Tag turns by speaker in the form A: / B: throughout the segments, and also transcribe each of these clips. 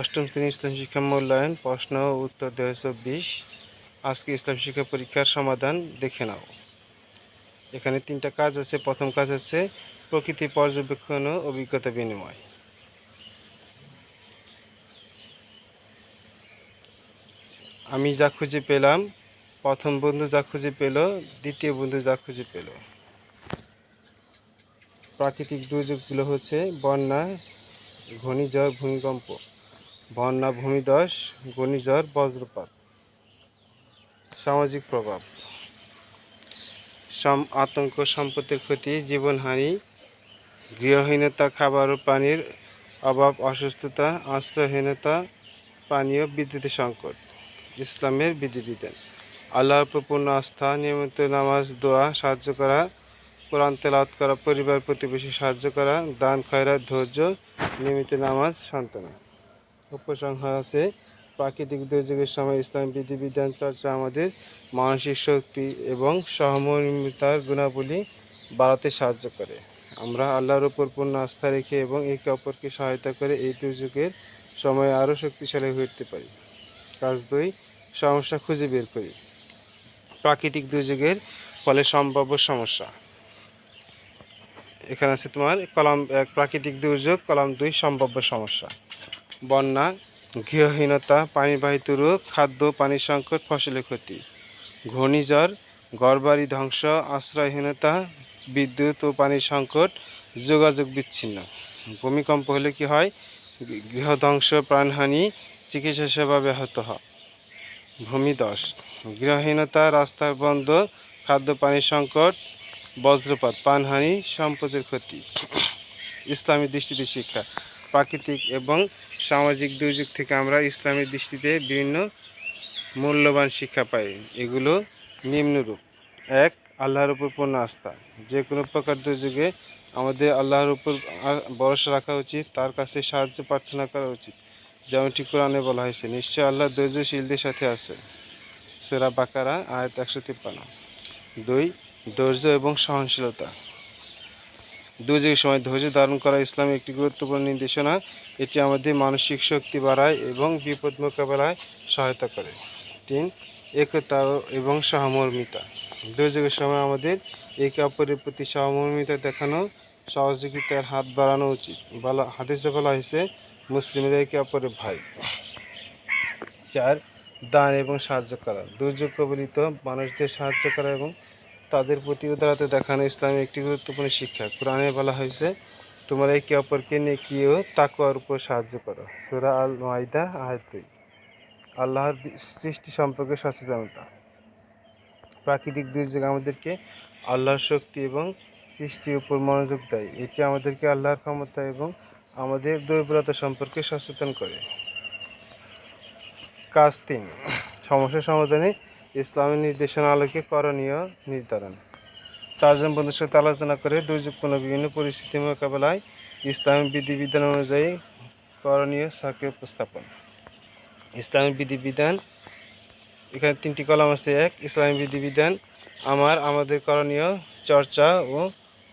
A: অষ্টম শ্রেণি ইসলাম শিক্ষা মূল্যায়ন প্রশ্ন উত্তর হাজার চব্বিশ। আজকে ইসলাম শিক্ষা পরীক্ষার সমাধান দেখে নাও। এখানে তিনটা কাজ আছে। প্রথম কাজ হচ্ছে প্রকৃতি পর্যবেক্ষণ ও অভিজ্ঞতা বিনিময়। আমি যা খুঁজে পেলাম, প্রথম বন্ধু যা খুঁজে পেল, দ্বিতীয় বন্ধু যা খুঁজে পেল। প্রাকৃতিক দুর্যোগগুলো হচ্ছে বন্যা, ঘূর্ণিঝড়, ভূমিকম্প। বন্যা ভূমিধস ঘূর্ণিঝড়, বজ্রপাত। সামাজিক প্রভাব। সম, আতঙ্ক, সম্পত্তির ক্ষতি, জীবনহানি, গৃহহীনতা, খাবার ও পানির অভাব, অসুস্থতা, আশ্রয়হীনতা, পানীয় বিদ্যুতের সংকট, ইসলামের বিধিবিধান। আল্লাহর পূর্ণ আস্থা, নিয়মিত নামাজ, দোয়া, সাহায্য করা, কোরআন তেলাওয়াত করা, পরিবার প্রতিবেশী সাহায্য করা, দান খয়রা ধৈর্য, নিয়মিত নামাজ, সান্ত্বনা। উপসংহার আছে। প্রাকৃতিক দুর্যোগের সময় ইসলাম বিধিবিধান চর্চা আমাদের মানসিক শক্তি এবং সহমর্মিতার গুণাবলী বাড়াতে সাহায্য করে। আমরা আল্লাহর উপর পূর্ণ আস্থা রেখে এবং একে অপরকে সহায়তা করে এই দুর্যোগের সময় আরও শক্তিশালী হয়ে উঠতে পারি। কাজ দুই, সমস্যা খুঁজে বের করি। প্রাকৃতিক দুর্যোগের ফলে সম্ভাব্য সমস্যা। এখানে আছে তোমার কলাম এক, প্রাকৃতিক দুর্যোগ, কলাম দুই, সম্ভাব্য সমস্যা। বন্যা, গৃহহীনতা, পানিবাহিত রোগ, খাদ্য পানির সংকট, ফসলের ক্ষতি। ঘূর্ণিঝড়, ঘরবাড়ি ধ্বংস, আশ্রয়হীনতা, বিদ্যুৎ ও পানির সংকট, যোগাযোগ বিচ্ছিন্ন। ভূমিকম্প হলে কি হয়? গৃহধ্বংস, প্রাণহানি, চিকিৎসা সেবা ব্যাহত হয়। ভূমিধস গৃহহীনতা রাস্তা বন্ধ, খাদ্য পানির সংকট, বজ্রপাত, প্রাণহানি, সম্পদের ক্ষতি। ইসলামী দৃষ্টিতে শিক্ষা। প্রাকৃতিক এবং সামাজিক দুর্যোগ থেকে আমরা ইসলামের দৃষ্টিতে বিভিন্ন মূল্যবান শিক্ষা পাই। এগুলো নিম্নরূপ। এক, আল্লাহর উপর পূর্ণ আস্থা। যে কোনো প্রকার দুর্যোগে আমাদের আল্লাহর উপর ভরসা রাখা উচিত, তার কাছে সাহায্য প্রার্থনা করা উচিত। যেমনটি কোরআনে বলা হয়েছে নিশ্চয় আল্লাহ ধৈর্যশীলদের সাথে আছে সেরা বাকারা, আয়াত একশো তিপ্পান্ন। দুই, ধৈর্য এবং সহনশীলতা। দুর্যোগের সময় ধৈর্য ধারণ করা ইসলামের একটি গুরুত্বপূর্ণ নির্দেশনা। এটি আমাদের মানসিক শক্তি বাড়ায় এবং বিপদ মোকাবেলায় সহায়তা করে। তিন, একতা এবং সহমর্মিতা। দুর্যোগের সময় আমাদের একে অপরের প্রতি সহমর্মিতা দেখানো, সহযোগিতার হাত বাড়ানো উচিত। বলা, হাদিসে বলা হয়েছে, মুসলিমরা একে অপরের ভাই। চার, দান এবং সাহায্য করা। দুর্যোগ কবলিত মানুষদের সাহায্য করা এবং তাদের প্রতি উদারতা দেখানো ইসলামের একটি গুরুত্বপূর্ণ শিক্ষা। কোরআনে বলা হয়েছে, তোমরা একে অপরকে নেকি ও তাকুয়ার উপর সাহায্য করো। সুরা আল মাইদা আয়াত আল্লাহর সৃষ্টি সম্পর্কে সচেতনতা। প্রাকৃতিক দুর্যোগ আমাদেরকে আল্লাহর শক্তি এবং সৃষ্টির উপর মনোযোগ দেয়। এটি আমাদেরকে আল্লাহর ক্ষমতা এবং আমাদের দুর্বলতা সম্পর্কে সচেতন করে। কাজ তিন। সমস্যা সমাধানে ইসলামের নির্দেশনা আলোকে করণীয় নির্ধারণ। চারজন বন্ধুর সাথে আলোচনা করে দুর্যোগপূর্ণ বিভিন্ন পরিস্থিতি মোকাবেলায় ইসলামী বিধিবিধান অনুযায়ী করণীয় সাকে উপস্থাপন। ইসলামী বিধিবিধান, এখানে তিনটি কলাম আছে। এক, ইসলামী বিধিবিধান, আমার, আমাদের করণীয় চর্চা ও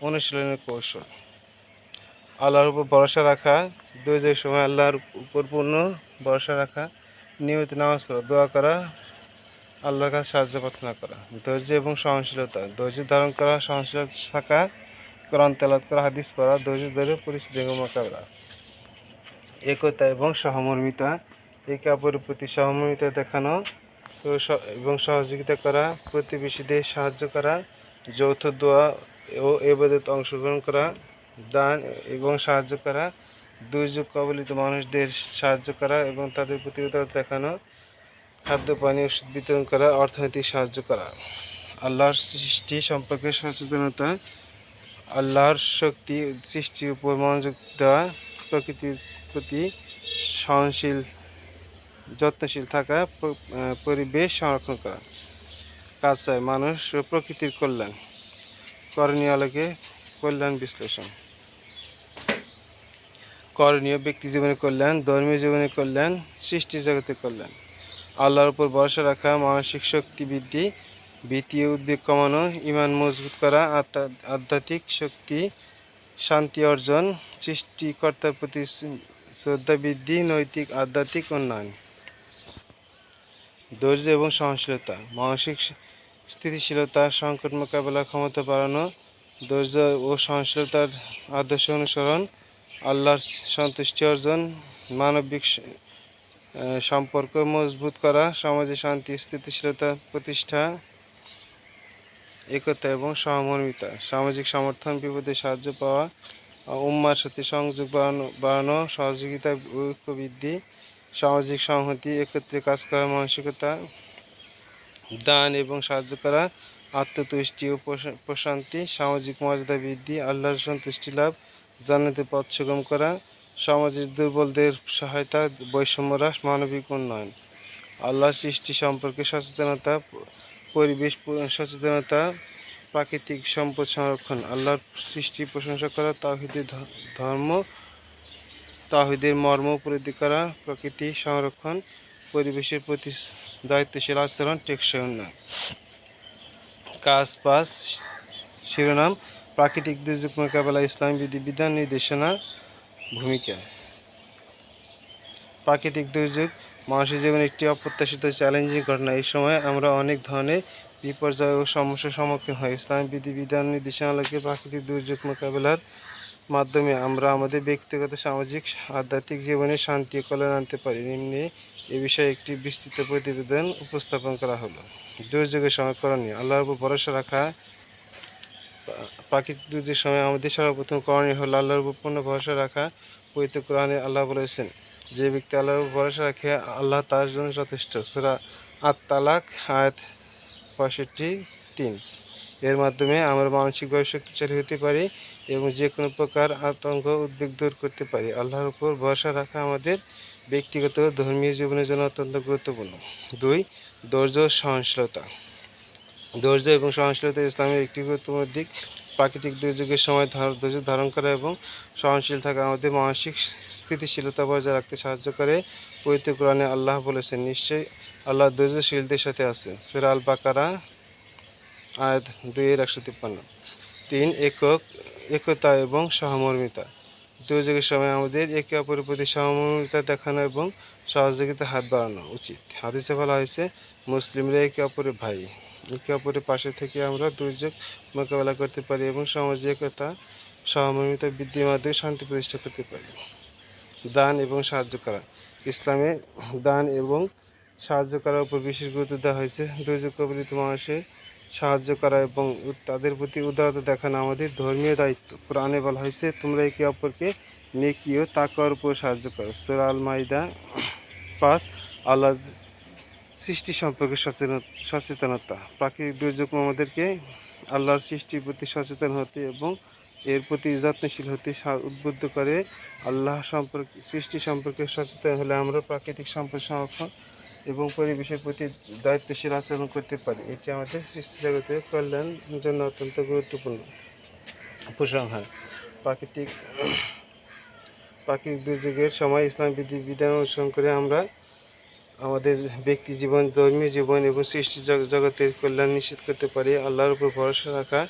A: অনুশীলনের কৌশল। আল্লাহর উপর ভরসা রাখা দুর্যোগের সময় আল্লাহর উপর পূর্ণ ভরসা রাখা, নিয়মিত নামাজ পড়া, দোয়া করা আল্লাহর কাছে সাহায্য প্রার্থনা করা। ধৈর্য এবং সহনশীলতা। ধৈর্য ধারণ করা, সহনশীল থাকা, কোরআন তেলাত করা, হাদিস পড়া, ধৈর্য ধরে পরিস্থিতি মোকাবেলা। একতা এবং সহমর্মিতা। একে অপরের প্রতি সহমর্মিতা দেখানো এবং সহযোগিতা করা, প্রতিবেশীদের সাহায্য করা, যৌথ দোয়া ও এবাদত অংশগ্রহণ করা, দান এবং সাহায্য করা, দুর্যোগ কবলিত মানুষদের সাহায্য করা এবং তাদের প্রতি দেখানো খাদ্য, পানি, ওষুধ বিতরণ করা অর্থনৈতিক সাহায্য করা। আল্লাহর সৃষ্টি সম্পর্কে সচেতনতা, আল্লাহর শক্তি, সৃষ্টির উপর মনোযোগ দেওয়া, প্রকৃতির প্রতি সহনশীল, যত্নশীল থাকা পরিবেশ সংরক্ষণ করা। কাজ চায় মানুষ ও প্রকৃতির কল্যাণ। করণীয় আলোকে কল্যাণ বিশ্লেষণ। করণীয় ব্যক্তি জীবনের কল্যাণ, ধর্মীয় জীবনের কল্যাণ, সৃষ্টি জগতের কল্যাণ। আল্লাহর উপর ভরসা রাখা, মানসিক শক্তি বৃদ্ধি, ভীতি, উদ্বেগ কমানো, ইমান মজবুত করা আধ্যাত্মিক শক্তি, শান্তি অর্জন, সৃষ্টিকর্তার প্রতি শ্রদ্ধা বৃদ্ধি, নৈতিক, আধ্যাত্মিক উন্নয়ন। ধৈর্য এবং সহনশীলতা, মানসিক স্থিতিশীলতা, সংকট মোকাবেলা, ক্ষমতা বাড়ানো, ধৈর্য ও সহনশীলতার আদর্শ অনুসরণ, আল্লাহর সন্তুষ্টি অর্জন, মানবিক সম্পর্ক মজবুত করা, সমাজে শান্তি, স্থিতিশীলতা, প্রতিষ্ঠা, একতা এবং সহমর্মিতা, সামাজিক সমর্থন, বিপদে সাহায্য পাওয়া উম্মার সাথে সংযোগ বাড়ানো বাড়ানো, সহযোগিতা ঐক্য বৃদ্ধি সামাজিক সংহতি, একত্রে কাজ করার মানসিকতা, দান এবং সাহায্য করা, আত্মতুষ্টি ও প্রশান্তি, সামাজিক মর্যাদা বৃদ্ধি, আল্লাহর সন্তুষ্টি লাভ, জান্নাতে পথ সুগম করা সমাজের দুর্বলদের সহায়তা, বৈষম্য হ্রাস, মানবিক উন্নয়ন। আল্লাহ সৃষ্টি সম্পর্কে সচেতনতা, পরিবেশ সচেতনতা, প্রাকৃতিক সম্পদ সংরক্ষণ। আল্লাহর সৃষ্টি প্রশংসা করা তাহিদের ধর্ম তাহিদের মর্ম উপলব্ধি করা, প্রকৃতি সংরক্ষণ, পরিবেশের প্রতি দায়িত্বশীল আচরণ টেকসই উন্নয়ন। কাজ পাস শিরোনাম, প্রাকৃতিক দুর্যোগ মোকাবেলা, ইসলাম বিধিবিধান নির্দেশনা ভূমিকা। প্রাকৃতিক দুর্যোগ, মানুষের জীবনে একটি অপ্রত্যাশিত চ্যালেঞ্জিং ঘটনা। এই সময় আমরা অনেক ধরনের বিপর্যয় ও সমস্যার সম্মুখীন হই। ইসলাম বিধিবিধান নির্দেশনালয়কে প্রাকৃতিক দুর্যোগ মোকাবেলার মাধ্যমে আমরা আমাদের ব্যক্তিগত, সামাজিক, আধ্যাত্মিক জীবনে শান্তি কল্যাণ আনতে পারি। নিম্নে এ বিষয়ে একটি বিস্তৃত প্রতিবেদন উপস্থাপন করা হলো। দুর্যোগের সময় করণীয় আল্লাহর উপর ভরসা রাখা প্রাকৃতিক দুর্যোগের সময় আমাদের সর্বপ্রথম করণীয় হল আল্লাহর উপর পূর্ণ ভরসা রাখা, পবিত্র কোরআনে আল্লাহ বলেছেন, যে ব্যক্তি আল্লাহর উপর ভরসা রাখে, আল্লাহ তার জন্য যথেষ্ট। সুরা আত তালাক আয়াত পঁয়ষট্টি, তিন। এর মাধ্যমে আমরা মানসিকভাবে শক্তিশালী হতে পারি এবং যে কোনো প্রকার আতঙ্ক, উদ্বেগ দূর করতে পারি। আল্লাহর উপর ভরসা রাখা আমাদের ব্যক্তিগত ধর্মীয় জীবনের জন্য অত্যন্ত গুরুত্বপূর্ণ। দুই, ধৈর্য সহনশীলতা। ধৈর্য এবং সহনশীলতা ইসলামের একটি গুরুত্বপূর্ণ দিক। প্রাকৃতিক দুর্যোগের সময় ধৈর্য ধারণ করা এবং সহনশীল থাকা আমাদের মানসিক স্থিতিশীলতা বজায় রাখতে সাহায্য করে, পবিত্র কোরআনে আল্লাহ বলেছেন, নিশ্চয়ই আল্লাহ ধৈর্যশীলদের সাথে আছে সেরা আল বাকারা আয়াত দুইয়ের একশো তিপ্পান্ন। তিন, একক, একতা এবং সহমর্মিতা। দুর্যোগের সময় আমাদের একে অপরের প্রতি সহমর্মিতা দেখানো এবং সহযোগিতা হাত বাড়ানো উচিত। হাদিসে বলা হয়েছে, মুসলিমরা একে অপরের ভাই। একে অপরের পাশে থেকে আমরা দুর্যোগ মোকাবেলা করতে পারি এবং সমাজে একতা সহমর্মিতা বৃদ্ধির মাধ্যমে শান্তি প্রতিষ্ঠা করতে পারি। দান এবং সাহায্য করা। ইসলামে দান এবং সাহায্য করার উপর বিশেষ গুরুত্ব দেওয়া হয়েছে। দুর্যোগ কবলিত মানুষের সাহায্য করা এবং তাদের প্রতি উদারতা দেখানো আমাদের ধর্মীয় দায়িত্ব। কোরআনে বলা হয়েছে, তোমরা একে অপরকে নেকি ও তাকওয়ার উপর সাহায্য করো। সূরা আল মাইদা পাঁচ, আল্লাহ সৃষ্টি সম্পর্কে সচেতন সচেতনতা। প্রাকৃতিক দুর্যোগ আমাদেরকে আল্লাহর সৃষ্টির প্রতি সচেতন হতে এবং এর প্রতি যত্নশীল হতে উদ্বুদ্ধ করে। আল্লাহ সম্পর্কে সৃষ্টি সম্পর্কে সচেতন হলে আমরা প্রাকৃতিক সম্পদ সংরক্ষণ এবং পরিবেশের প্রতি দায়িত্বশীল আচরণ করতে পারি। এটি আমাদের সৃষ্টি জগতের কল্যাণের জন্য অত্যন্ত গুরুত্বপূর্ণ। উপসংহার। প্রাকৃতিক প্রাকৃতিক দুর্যোগের সময় ইসলাম বিধি বিধান অনুসরণ করে আমরা আমাদের ব্যক্তি জীবন, ধর্মীয় জীবন এবং সৃষ্টি জগতের কল্যাণ নিশ্চিত করতে পারি। আল্লাহর উপর ভরসা রাখা,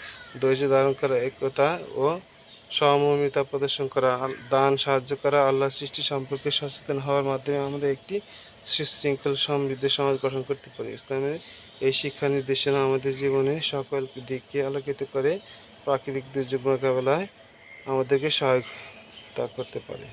A: ধৈর্য ধারণ করা, একতা ও সহমর্মিতা প্রদর্শন করা দান, সাহায্য করা, আল্লাহ সৃষ্টি সম্পর্কে সচেতন হওয়ার মাধ্যমে আমরা একটি সুশৃঙ্খল সমৃদ্ধ সমাজ গঠন করতে পারি। ইসলামের এই শিক্ষা নির্দেশনা আমাদের জীবনে সকল দিককে আলোকিত করে, প্রাকৃতিক দুর্যোগ মোকাবেলায় আমাদেরকে সহায়তা করতে পারে।